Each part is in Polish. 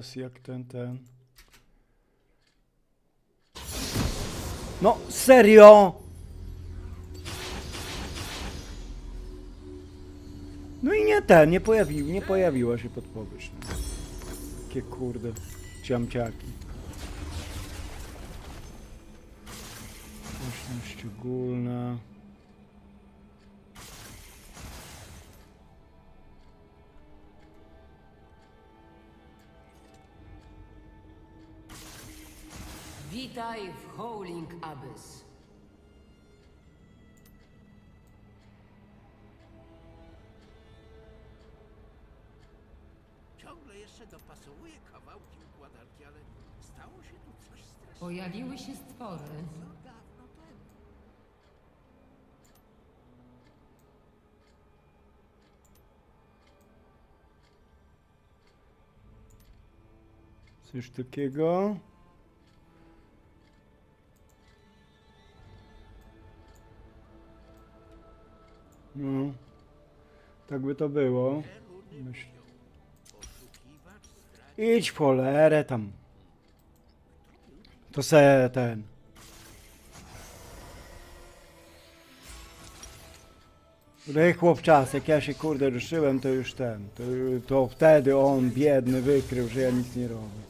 teraz jak ten, ten. No, serio? No i nie ten, nie pojawił, nie pojawiła się podpowiedź. No. Jakie kurde, ciamciaki. Właśnie szczególna. Witaj w Howling Abyss. Ciągle jeszcze dopasowuję kawałki układanki, ale stało się tu coś strasznego Pojawiły się stwory. dawno temu. Coś takiego. Tak by to było. Myśl. Idź w cholerę tam. To se ten. Rej chłopczas, jak ja się kurde ruszyłem, to już ten. To, to wtedy on biedny wykrył, że ja nic nie robię.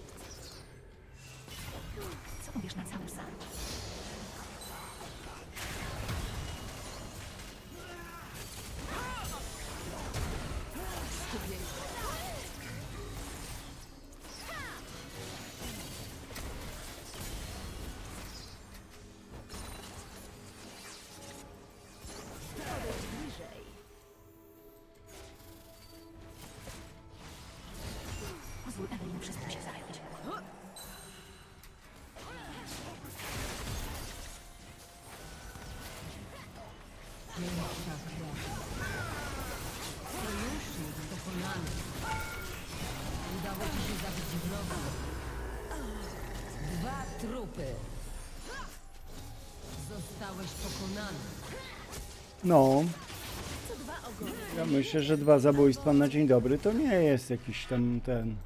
No. Ja myślę, że dwa zabójstwa na dzień dobry to nie jest jakiś tam ten.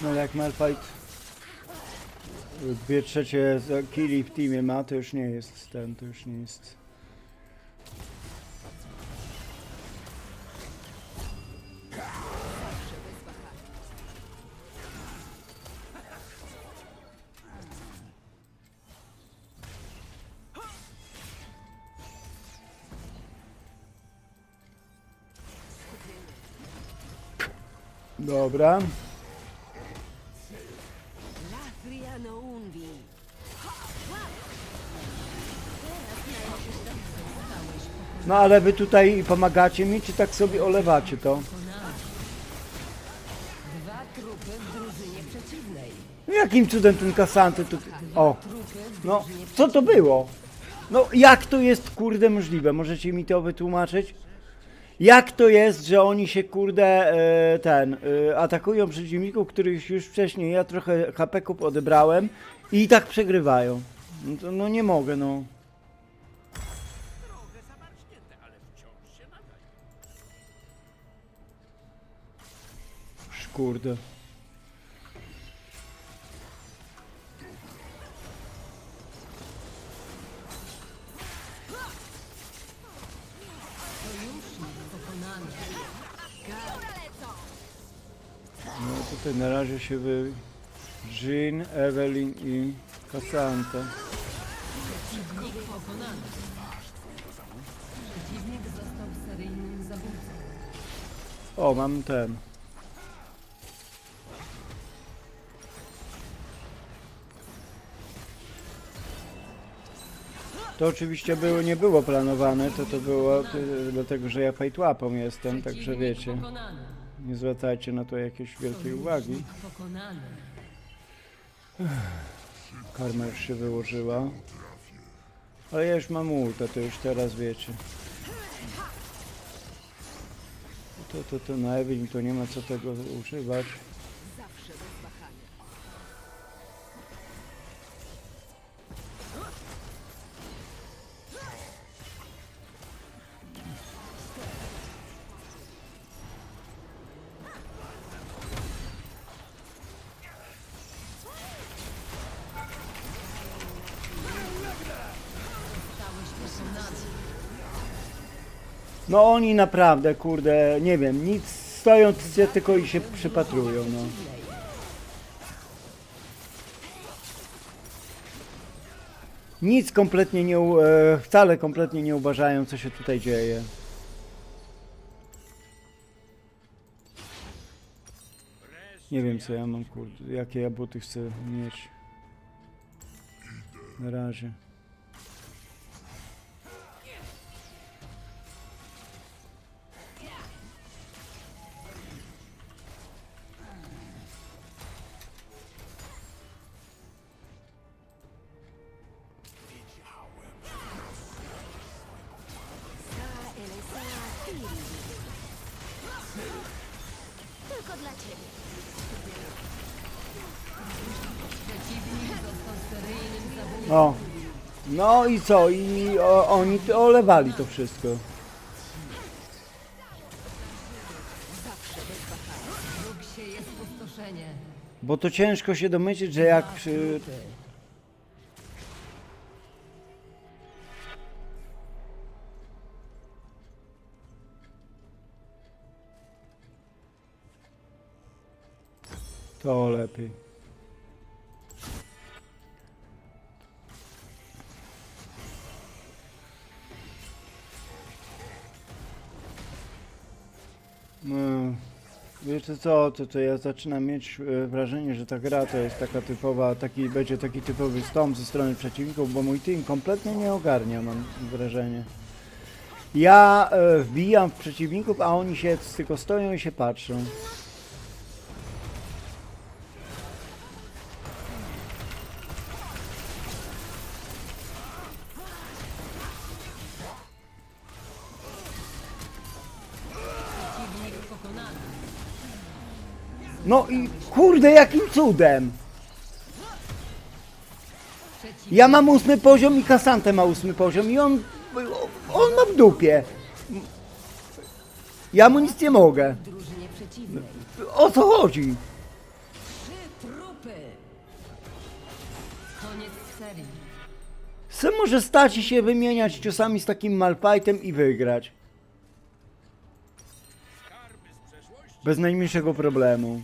No jak Malfight dwie trzecie killi w teamie ma, to już nie jest ten, to już nie jest. Dobra. No ale wy tutaj pomagacie mi, czy tak sobie olewacie to? Pokonany. Dwa trupy w drużynie przeciwnej. No jakim cudem ten kasanty tu... O, no, co to było? No jak to jest kurde możliwe? Możecie mi to wytłumaczyć? Jak to jest, że oni się kurde e, ten e, atakują przeciwników, których już wcześniej ja trochę HP-ków odebrałem i i tak przegrywają? No, to, no nie mogę, no. Kurde. Tutaj na razie się wy... Jean, Evelyn i Cassandra. O, mam ten. To oczywiście było, nie było planowane, to to było y, dlatego, że ja fajtłapą jestem, także wiecie, Pokonany. Nie zwracajcie na to jakiejś wielkiej uwagi. Karma już się wyłożyła. Ale ja już mam ulta, to już teraz wiecie. To, to, to na Evelyn to nie ma co tego używać. No oni naprawdę, kurde, nie wiem, nic stoją c- tylko i się przypatrują, no. Nic kompletnie nie, e, wcale kompletnie nie uważają, co się tutaj dzieje. Nie wiem, co ja mam, kurde, jakie ja buty chcę mieć. Na razie. No i co? I o, oni to olewali to wszystko. Bo to ciężko się domyślić, że jak przy... To lepiej. Wiecie co, to, to ja zaczynam mieć e, wrażenie, że ta gra to jest taka typowa, taki, będzie taki typowy stąd ze strony przeciwników, bo mój team kompletnie nie ogarnia, mam wrażenie. Ja e, wbijam w przeciwników, a oni się tylko stoją i się patrzą. No i kurde, jakim cudem! Ja mam ósmy poziom i Kasantę ma ósmy poziom i on, on ma w dupie. Ja mu nic nie mogę. O co chodzi? Se może stać i się wymieniać ciosami z takim Malfightem i wygrać. Bez najmniejszego problemu.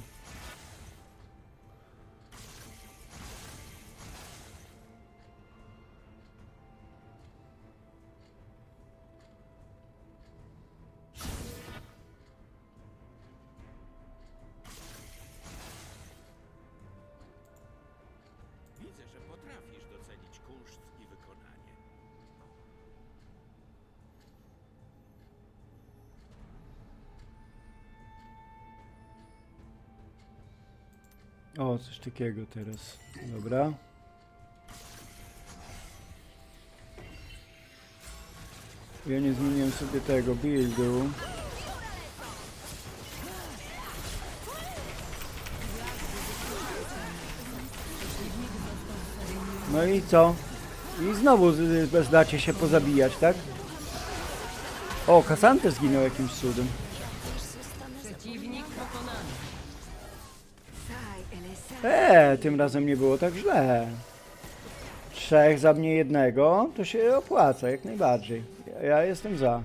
O, coś takiego teraz. Dobra. Ja nie zmieniłem sobie tego buildu. No i co? I znowu zdacie się pozabijać, tak? O, Kasante zginął jakimś cudem. Eee, tym razem nie było tak źle. Trzech za mnie jednego, to się opłaca jak najbardziej. Ja jestem za.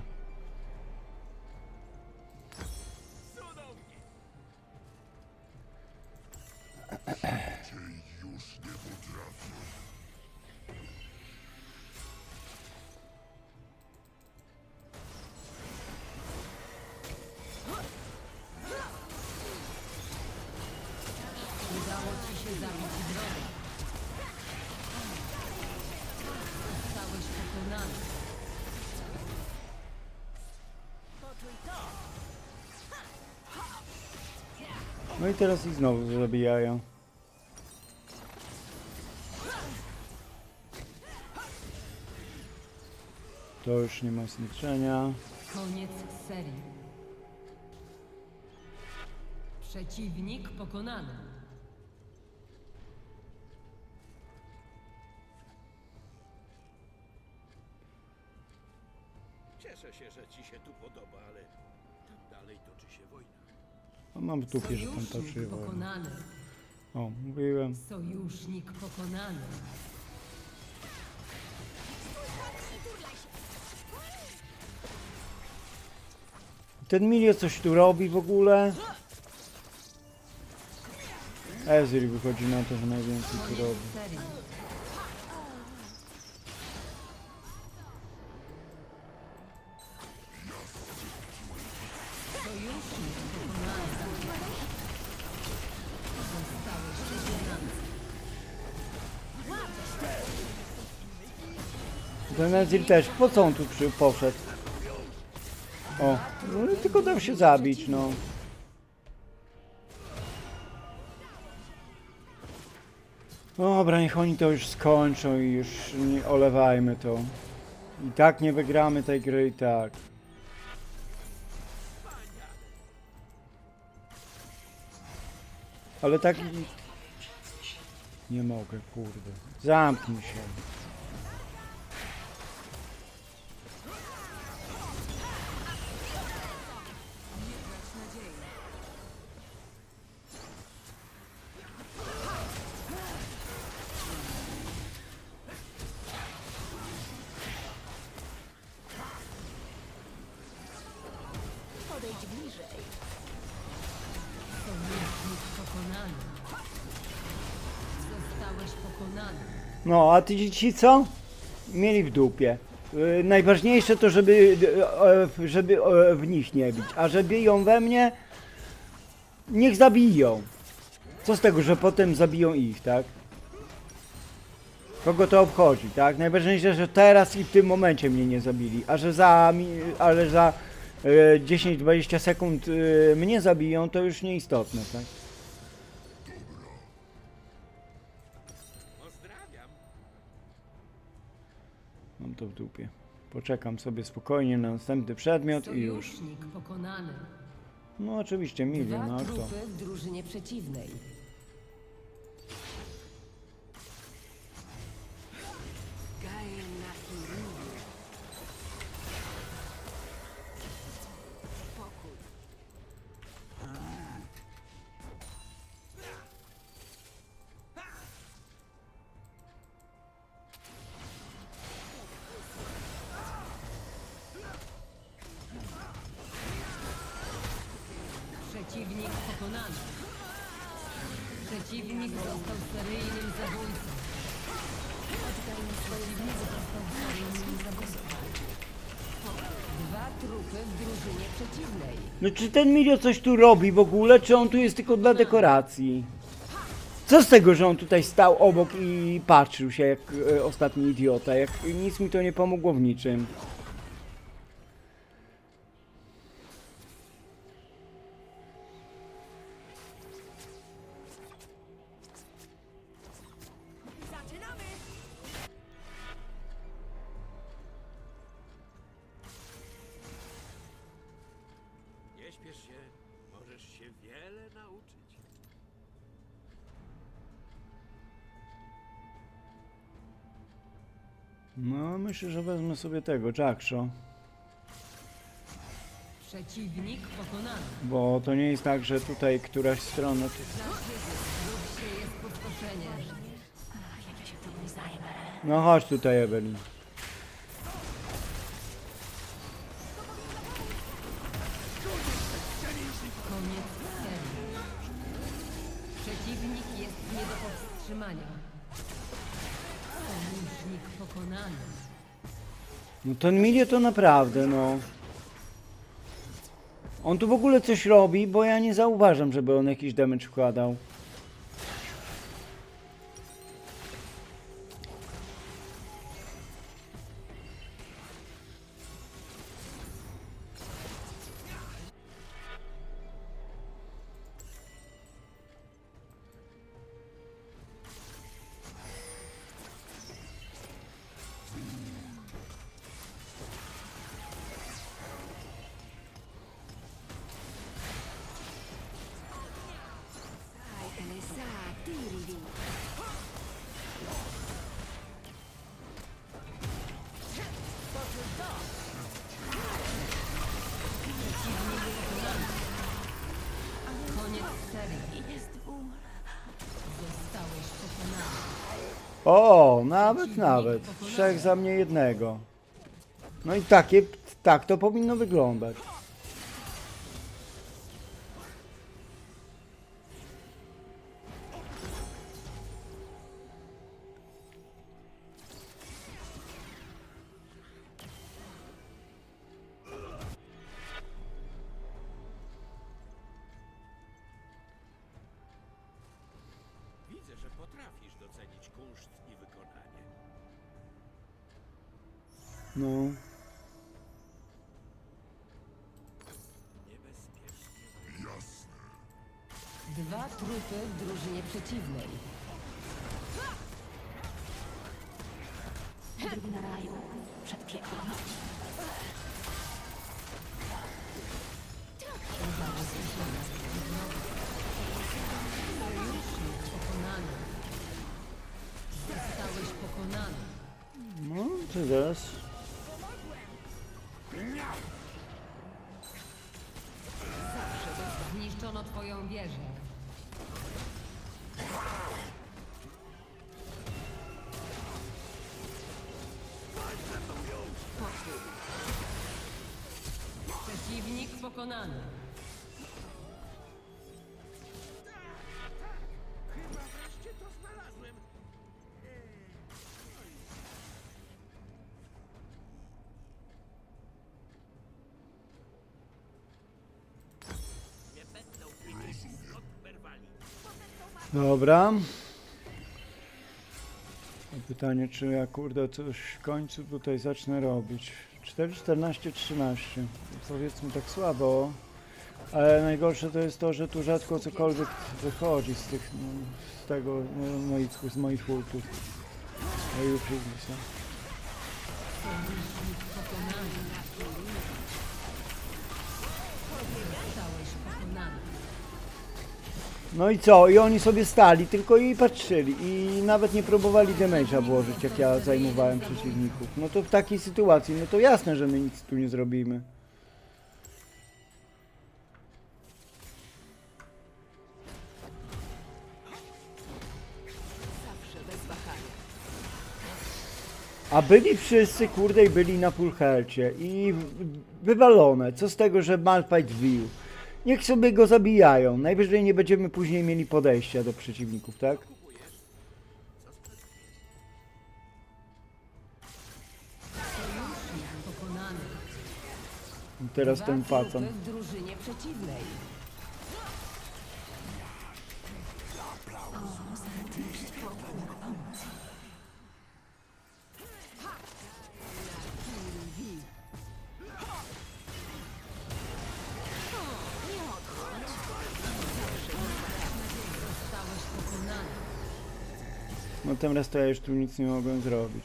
Teraz ich znowu zabijają. To już nie ma znaczenia. Koniec serii. Przeciwnik pokonany. Cieszę się, że ci się tu podoba, ale tam dalej toczy się wojna. No, mam dupie, że tam Sojusznik wojna. pokonany. O, mówiłem. Sojusznik pokonany. Ten Milio coś tu robi w ogóle. Ezreal wychodzi na to, że najwięcej tu robi. Serii. Ten Ezreal też, po co on tu przy, poszedł? O, no, tylko dał się zabić, no. Dobra, niech oni to już skończą i już nie olewajmy to. I tak nie wygramy tej gry i tak. Ale tak... Nie mogę, kurde. Zamknij się. No, a ty ci co? Mieli w dupie. Yy, najważniejsze to, żeby, e, żeby w nich nie bić. A że biją we mnie, niech zabiją. Co z tego, że potem zabiją ich, tak? Kogo to obchodzi, tak? Najważniejsze, że teraz i w tym momencie mnie nie zabili. A że za, ale za e, 10-20 sekund e, mnie zabiją, to już nieistotne, tak? To w dupie. Poczekam sobie spokojnie na następny przedmiot i już. Sojusznik pokonany. No oczywiście milion, no a kto? trupy w drużynie przeciwnej. Pokonany. Przeciwnik został seryjnym zabójcą. Przeciwnik został seryjnym zabójcą. Dwa trupy w drużynie przeciwnej. No czy ten Milio coś tu robi w ogóle, czy on tu jest tylko dla dekoracji? Co z tego, że on tutaj stał obok i patrzył się jak e, ostatni idiota, jak nic mi to nie pomogło w niczym. Wiele nauczyć. No myślę, że wezmę sobie tego, Jackshaw. Przeciwnik pokonany. Bo to nie jest tak, że tutaj któraś strona... No chodź tutaj, Evelyn. Ten Milio to naprawdę, no. On tu w ogóle coś robi, bo ja nie zauważam, żeby on jakiś damage wkładał. O, nawet, nawet. Trzech za mnie jednego. No i takie, tak to powinno wyglądać. No, czy zaraz? Zniszczono twoją wieżę. Przeciwnik pokonany. Dobra. Pytanie, czy ja kurde coś w końcu tutaj zacznę robić. 4, 14, 13. Powiedzmy tak słabo. Ale najgorsze to jest to, że tu rzadko cokolwiek wychodzi z tych, no, z tego, no, moich, z moich ultów. A już jest No i co? I oni sobie stali, tylko i patrzyli. I nawet nie próbowali damage'a włożyć, jak ja zajmowałem przeciwników. No to w takiej sytuacji, no to jasne, że my nic tu nie zrobimy. A byli wszyscy, kurde, i byli na full healthcie i wywalone. Co z tego, że Malphite wbił? Niech sobie go zabijają. Najwyżej nie będziemy później mieli podejścia do przeciwników, tak? Teraz ten trupy No teraz to ja już tu nic nie mogłem zrobić.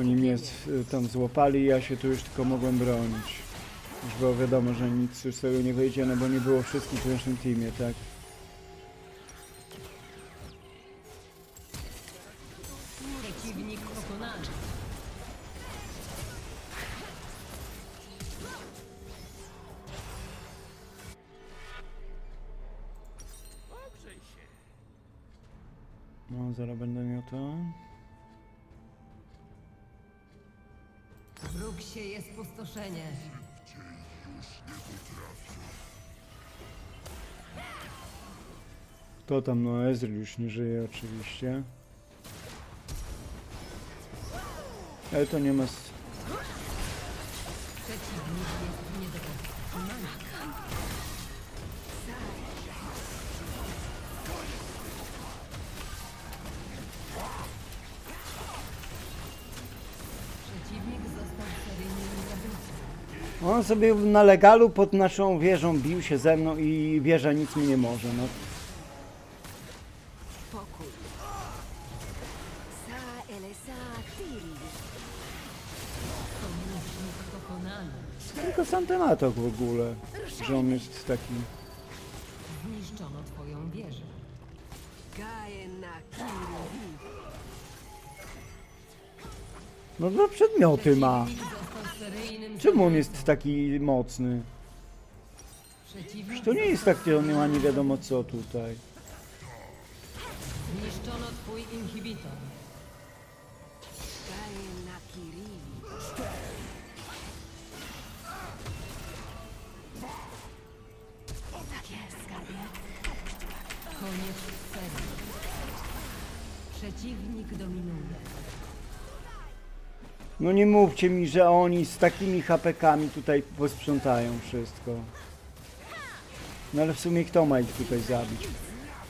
Oni mnie tam złapali ja się tu już tylko mogłem bronić. Już było wiadomo, że nic już z tego nie wyjdzie, no bo nie było wszystkich w naszym teamie, tak? No, zaraz będę miał to. Wróg się jest pustoszenie. Kto tam? No, Ezreal już nie żyje oczywiście. Ale to nie ma... sobie na legalu pod naszą wieżą bił się ze mną i wieża nic mi nie może, no. Pokój. Sa elesa tiri. Sojusznik pokonany. Tylko sam tematok w ogóle, że on jest taki... Zniszczono twoją wieżę. Gae na kiri. No dwa przedmioty ma. Czemu on jest taki mocny? Przeciwnik To nie jest tak, on nie ma nie wiadomo co tutaj. Zniszczono twój inhibitor. Gae na kiri. Tak jest, skarbie. Koniec serii. Przeciwnik dominuje. No nie mówcie mi, że oni z takimi hapekami tutaj posprzątają wszystko. No ale w sumie kto ma ich tutaj zabić?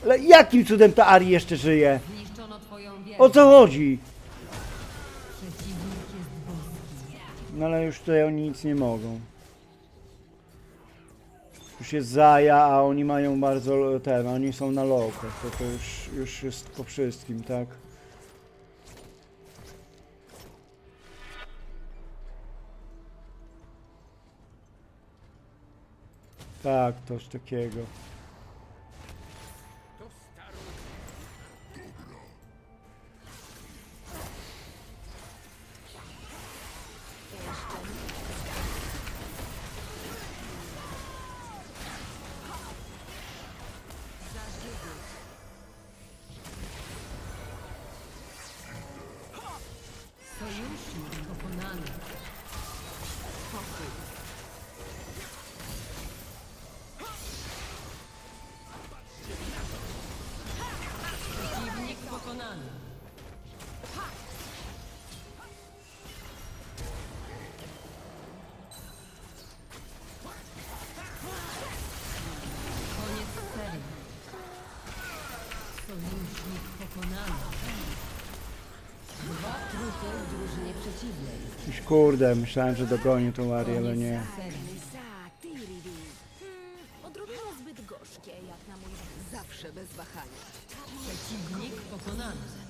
Ale jakim cudem ta Ari jeszcze żyje? Zniszczono O co chodzi? Przeciwnik jest boski. No ale już tutaj oni nic nie mogą. Już jest Zaja, a oni mają bardzo ten, oni są na lokach, to to już, już jest po wszystkim, tak? Tak, coś takiego. Kurde, myślałem, że dogonię tą Arię, ale nie. Odrobinę zbyt gorzkie, jak na mój. Zawsze bez wahania. Przeciwnik pokonany.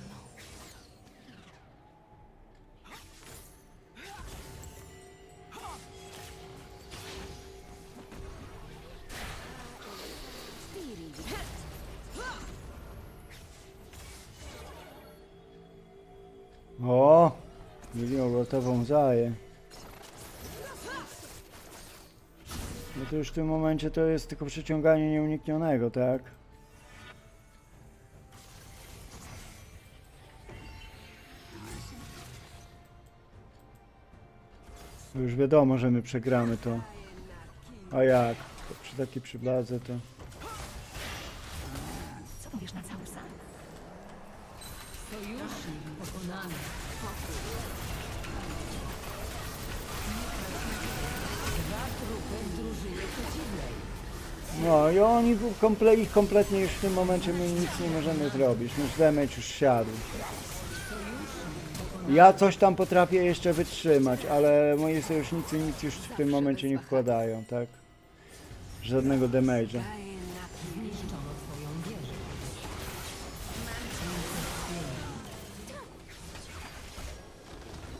Mieli gotową Zaję. No to już w tym momencie to jest tylko przeciąganie nieuniknionego, tak? Już wiadomo, że my przegramy to. A jak? Przy takiej przybladze to... No i oni komple ich kompletnie już w tym momencie my nic nie możemy zrobić. Nasz damage już siadł. Ja coś tam potrafię jeszcze wytrzymać, ale moi sojusznicy nic już w tym momencie nie wkładają, tak? Żadnego damage'a.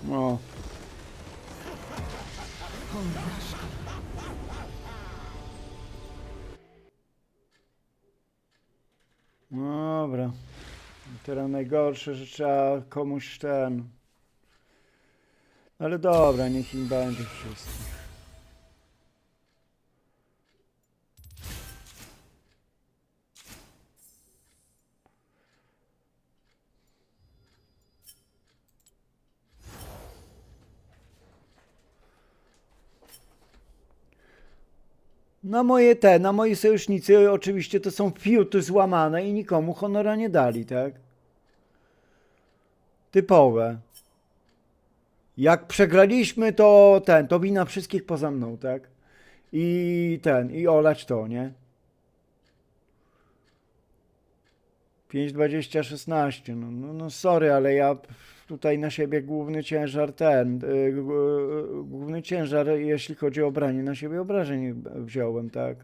No. Najgorsze, że trzeba komuś ten... Ale dobra, niech im będzie wszystko. Na moje te, na moi sojusznicy oczywiście to są fiuty złamane i nikomu honora nie dali, tak? Typowe. Jak przegraliśmy, to ten, to wina wszystkich poza mną, tak? I ten, i olać to, nie? 5,20, 16. No, no, no sorry, ale ja tutaj na siebie główny ciężar ten, y, g- y, główny ciężar, jeśli chodzi o branie na siebie obrażeń wziąłem, tak?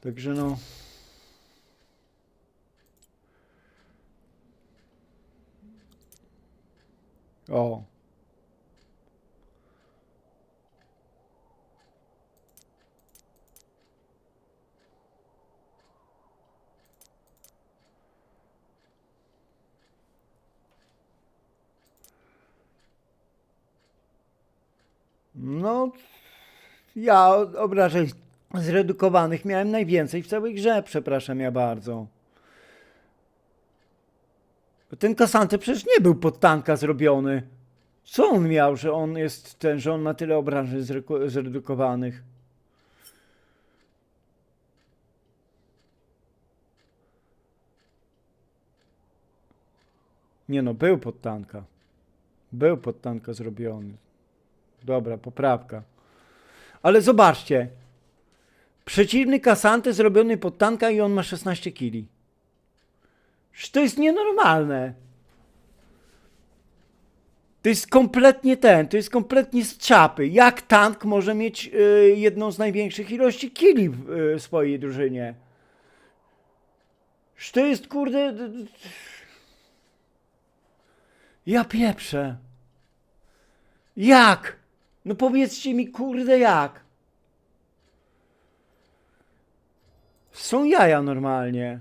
Także no. O. No, ja obrażeń zredukowanych miałem najwięcej w całej grze, przepraszam ja bardzo. Ten Kasante przecież nie był pod tanka zrobiony. Co on miał, że on jest ten, że on ma tyle obrażeń zredukowanych? Nie no, był pod tanka. Był pod tanka zrobiony. Dobra, poprawka. Ale zobaczcie. Przeciwny Kasante zrobiony pod tanka i on ma 16 kili. Że to jest nienormalne. To jest kompletnie ten, to jest kompletnie z czapy. Jak tank może mieć y, jedną z największych ilości killi w y, swojej drużynie? Że to jest kurde. Ja pieprzę. Jak? No powiedzcie mi, kurde, jak? Są jaja normalnie.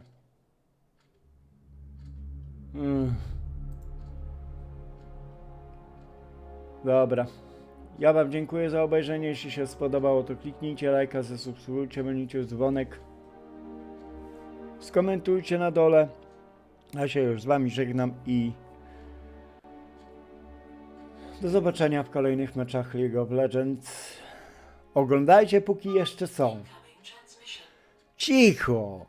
Mm. Dobra. Ja wam dziękuję za obejrzenie. Jeśli się spodobało, to kliknijcie lajka, zasubskrybujcie, będziecie dzwonek. Skomentujcie na dole. Ja się już z wami żegnam i do zobaczenia w kolejnych meczach League of Legends. Oglądajcie póki jeszcze są. Cicho!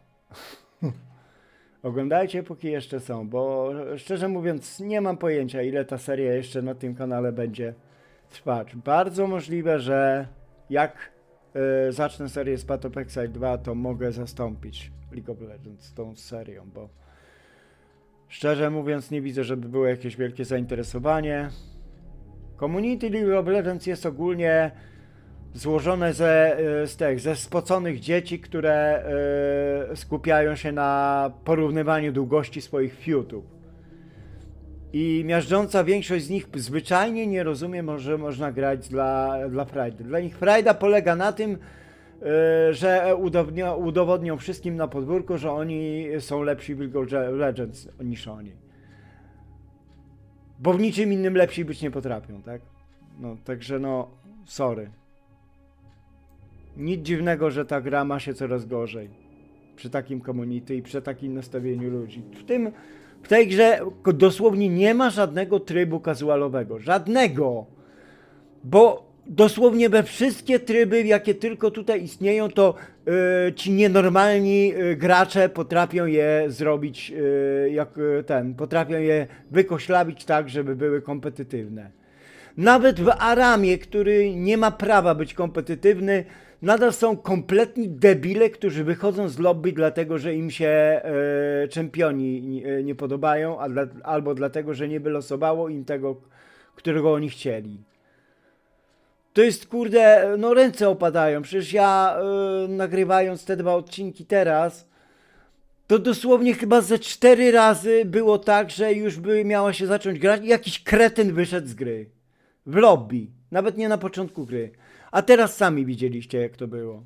Oglądajcie póki jeszcze są, bo szczerze mówiąc nie mam pojęcia ile ta seria jeszcze na tym kanale będzie trwać. Bardzo możliwe, że jak y, zacznę serię z Path of Exile 2, to mogę zastąpić League of Legends tą serią, bo szczerze mówiąc nie widzę, żeby było jakieś wielkie zainteresowanie. Community League of Legends jest ogólnie złożone ze, e, z tych, ze spoconych dzieci, które e, skupiają się na porównywaniu długości swoich fiutów. I miażdżąca większość z nich zwyczajnie nie rozumie, że można grać dla, dla Pride. Dla nich Pride'a polega na tym, e, że udowodnią, udowodnią wszystkim na podwórku, że oni są lepsi w League Legends niż oni. Bo w niczym innym lepsi być nie potrafią, tak? No, także no, sorry. Nic dziwnego, że ta gra ma się coraz gorzej. Przy takim community i przy takim nastawieniu ludzi. W tym, w tej grze dosłownie nie ma żadnego trybu casualowego. Żadnego! Bo dosłownie we wszystkie tryby, jakie tylko tutaj istnieją, to y, ci nienormalni y, gracze potrafią je zrobić y, jak y, ten, potrafią je wykoślawić tak, żeby były kompetytywne. Nawet w Aramie, który nie ma prawa być kompetytywny, nadal są kompletni debile, którzy wychodzą z lobby dlatego, że im się e, czempioni nie, nie podobają, a dla, albo dlatego, że nie wylosowało im tego, którego oni chcieli. To jest kurde, no ręce opadają. Przecież ja e, nagrywając te dwa odcinki teraz, to dosłownie chyba ze cztery razy było tak, że już by miała się zacząć grać i jakiś kretyn wyszedł z gry. W lobby. Nawet nie na początku gry. A teraz sami widzieliście, jak to było.